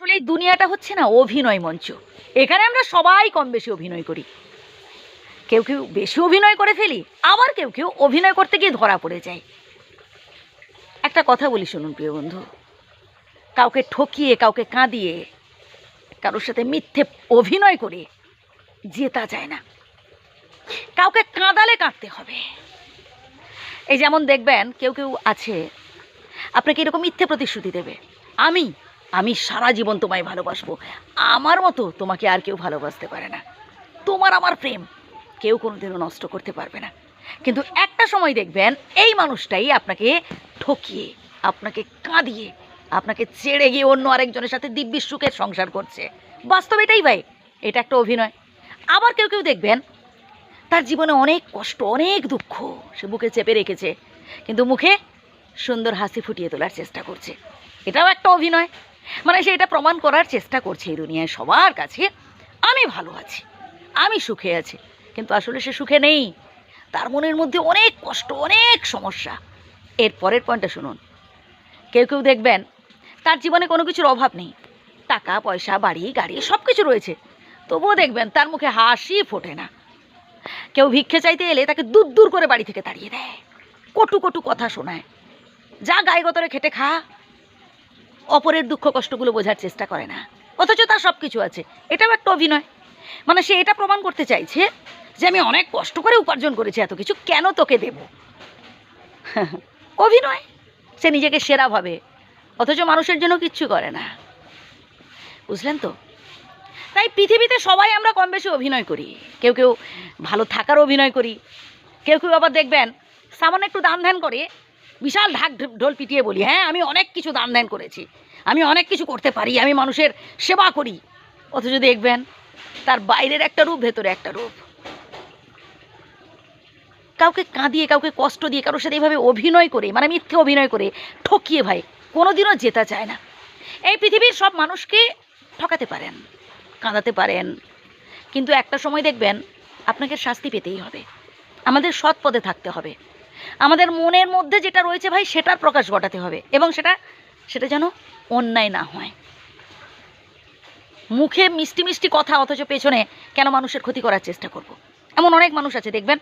আসলে এই দুনিয়াটা হচ্ছে না অভিনয় মঞ্চ। এখানে আমরা সবাই কম বেশি অভিনয় করি। কেউ কেউ বেশি অভিনয় করে ফেলি, আবার কেউ কেউ অভিনয় করতে গিয়ে ধরা পড়ে যায়। একটা কথা বলি শুনুন, প্রিয় বন্ধু। কাউকে ঠকিয়ে, কাউকে কাঁদিয়ে, কারোর সাথে মিথ্যে অভিনয় করে জেতা যায় না। কাউকে কাঁদালে কাঁদতে হবে। এই যেমন দেখবেন, কেউ কেউ আছে, আপনাকে এরকম মিথ্যে প্রতিশ্রুতি দেবে। আমি আমি সারা জীবন তোমায় ভালোবাসবো। আমার মতো তোমাকে আর কেউ ভালোবাসতে পারে না। তোমার আমার প্রেম কেউ কোনোদিনও নষ্ট করতে পারবে না। কিন্তু একটা সময় দেখবেন, এই মানুষটাই আপনাকে ঠকিয়ে, আপনাকে কাঁদিয়ে, আপনাকে ছেড়ে গিয়ে অন্য আরেকজনের সাথে দিব্যি সুখের সংসার করছে। বাস্তব এটাই ভাই, এটা একটা অভিনয়। আবার কেউ কেউ দেখবেন, তার জীবনে অনেক কষ্ট, অনেক দুঃখ সে বুকে চেপে রেখেছে, কিন্তু মুখে সুন্দর হাসি ফুটিয়ে তোলার চেষ্টা করছে। এটাও একটা অভিনয়। মানে সে এটা প্রমাণ করার চেষ্টা করছে এই দুনিয়ায় সবার কাছে, আমি ভালো আছি, আমি সুখে আছি, কিন্তু আসলে সে সুখে নেই। তার মনের মধ্যে অনেক কষ্ট, অনেক সমস্যা। এর পরের পয়েন্টটা শুনুন। কেউ কেউ দেখবেন, তার জীবনে কোনো কিছুর অভাব নেই। টাকা, পয়সা, বাড়ি, গাড়ি সব কিছু রয়েছে। তবুও দেখবেন, তার মুখে হাসি ফোটে না। কেউ ভিক্ষে চাইতে এলে তাকে দূর দূর করে বাড়ি থেকে তাড়িয়ে দেয়। কটু কটু কথা শোনায়। যা গায়ে গতরে খেটে খা। অপরের দুঃখ কষ্টগুলো বোঝার চেষ্টা করে না। অথচ তার সব কিছু আছে। এটাও একটা অভিনয়। মানে সে এটা প্রমাণ করতে চাইছে যে আমি অনেক কষ্ট করে উপার্জন করেছি, এত কিছু কেন তোকে দেব? অভিনয়। সে নিজেকে সেরা ভাবে। অথচ মানুষের জন্য কিচ্ছু করে না। বুঝলেন তো? তাই পৃথিবীতে সবাই আমরা কম বেশি অভিনয় করি। কেউ কেউ ভালো থাকার অভিনয় করি। কেউ কেউ আবার দেখবেন, সামান্য একটু দান ধ্যান করে বিশাল ঢাক ঢোল পিটিয়ে বলি হ্যাঁ আমি অনেক কিছু দান ধ্যান করেছি, আমি অনেক কিছু করতে পারি, আমি মানুষের সেবা করি। অথচ দেখবেন, তার বাইরের একটা রূপ, ভেতরে একটা রূপ। কাউকে কাঁদিয়ে, কাউকে কষ্ট দিয়ে, কারোর সাথে এইভাবে অভিনয় করে মানে মিথ্যে অভিনয় করে, ঠকিয়ে ভাই, কোনোদিনও জেতা যায় না। এই পৃথিবীর সব মানুষকে ঠকাতে পারেন, কাঁদাতে পারেন। কিন্তু একটা সময় দেখবেন, আপনাকে শাস্তি পেতেই হবে। আমাদের সৎ পথে থাকতে হবে। আমাদের মনের মধ্যে যেটা রয়েছে ভাই, সেটার প্রকাশ ঘটাতে হবে এবং সেটা সেটা যেন অন্যায় না হয় মুখে মিষ্টি মিষ্টি কথা অথচ পেছনে কেন মানুষের ক্ষতি করার চেষ্টা করব। এমন অনেক মানুষ আছে, দেখবেন,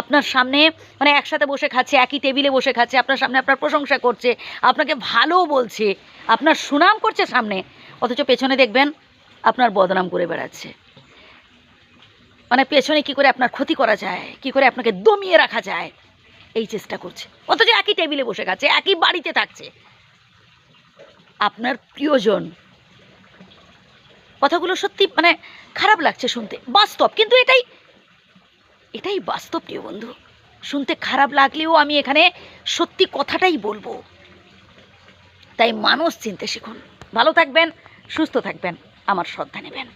আপনার সামনে মানে একসাথে বসে খাচ্ছে, একই টেবিলে বসে খাচ্ছে, আপনার সামনে আপনার প্রশংসা করছে, আপনাকে ভালো বলছে, আপনার সুনাম করছে সামনে, অথচ পেছনে দেখবেন, আপনার বদনাম করে বেড়াচ্ছে মানে পেছনে কি করে আপনার ক্ষতি করা যায়, কি করে আপনাকে দমিয়ে রাখা যায় এই চেষ্টা করছে। অথচ একই টেবিলে বসে গেছে একই বাড়িতে থাকছে। আপনার প্রিয়জন। কথাগুলো সত্যি মানে খারাপ লাগছে শুনতে, বাস্তব। কিন্তু এটাই এটাই বাস্তব প্রিয় বন্ধু। শুনতে খারাপ লাগলেও আমি এখানে সত্যি কথাটাই বলব। তাই মানুষ চিনতে শিখুন। ভালো থাকবেন, সুস্থ থাকবেন, আমার শ্রদ্ধা নেবেন।